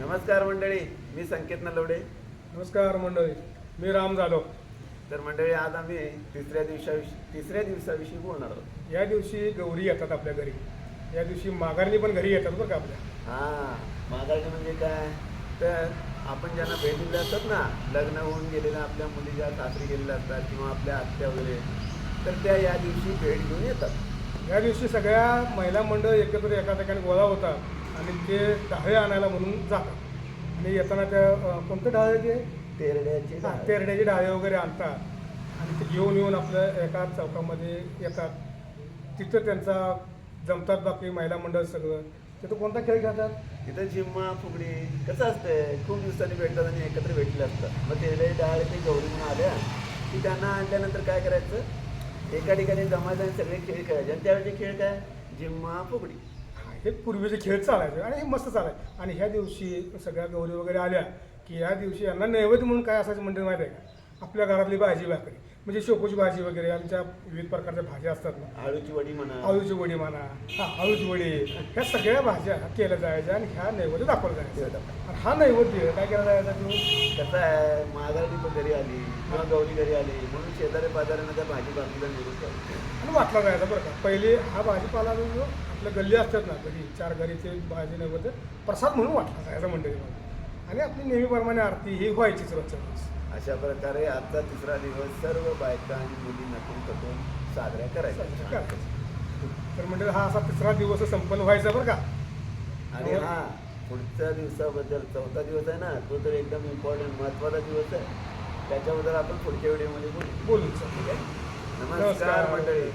नमस्कार मंडळी मी संकेत नलवडे नमस्कार मंडळी मी राम जाधव. तर मंडळी आज आम्ही तिसऱ्या दिवसाविषयी तिसऱ्या दिवसाविषयी बोलणार आहोत. या दिवशी गौरी येतात आपल्या घरी. या दिवशी माघारणी पण घरी येतात बरं का आपल्या. हा मागायचं म्हणजे काय? तर आपण ज्यांना भेट दिल्या असतात ना लग्न होऊन गेलेल्या आपल्या मुली ज्या सासरी गेलेल्या असतात किंवा आपल्या आत्या वगैरे तर त्या या दिवशी भेट घेऊन येतात. या दिवशी सगळ्या महिला मंडळ एकत्र एका ठिकाणी गोळा होतात. आणि ते डहाळे आणायला म्हणून जातात. आणि येताना त्या कोणतं डहाळे ते? तेरड्याचे हा, डाळ. तेरड्याचे डाळे वगैरे आणतात. आणि ते घेऊन येऊन आपल्या एका चौकामध्ये येतात. तिथं त्यांचा जमतात बाकी महिला मंडळ सगळं. तिथं कोणता खेळ खेळतात? तिथं जिम्मा फुगडी कसं असतंय? खूप दिवसांनी भेटतात आणि एकत्र भेटले असतात. मग तेरडे डाळ ते गौरी म्हणून आल्या. की त्यांना आणल्यानंतर काय करायचं? एका ठिकाणी जमायचं आणि सगळे खेळ खेळायचे. आणि त्यावेळी खेळ काय? जिम्मा फुगडी. हे पूर्वीचे खेळ चालायचे आणि हे मस्त चालायचे. आणि ह्या दिवशी सगळ्या गौरी वगैरे आल्या की या दिवशी यांना नैवेद्य म्हणून काय असायचं म्हणजे माहिती आहे का? आपल्या घरातली भाजी भाकरी. म्हणजे शेपूची भाजी वगैरे आमच्या विविध प्रकारच्या भाज्या असतात ना. आळूची वडी म्हणा. आळूची वडी म्हणा हा आळूची वडी. ह्या सगळ्या भाज्या केल्या जायच्या आणि ह्या नैवेद्य दाखवला जायचा. आणि हा नैवेद्य काय केला जायचा की कसं आहे पण घरी आली किंवा गौरी घरी आली म्हणून शेजारी पाजाऱ्यांना त्या भाजी भाकरीला निरोप. आणि वाटला जायचा बरं का. पहिले हा भाजीपाला आपल्या गल्ली असतात ना घरी चार घरीचे नैवेद्य प्रसाद म्हणून वाटला जायचा मंडळीमध्ये आणि आपली नेहमीप्रमाणे आरती ही व्हायचीच रोजच्या रोज अशा प्रकारे आजचा तिसरा दिवस सर्व बायका आणि मुली नटून थकून साजऱ्या करायचं. तर म्हणजे हा असा तिसरा दिवस संपन्न व्हायचा बरं का? आणि हा पुढच्या दिवसाबद्दल चौथा दिवस आहे ना तो तर एकदम इम्पॉर्टंट महत्त्वाचा दिवस आहे. त्याच्याबद्दल आपण पुढच्या व्हिडिओमध्ये बोलू. सर ठीक आहे. नमस्कार मंडळी.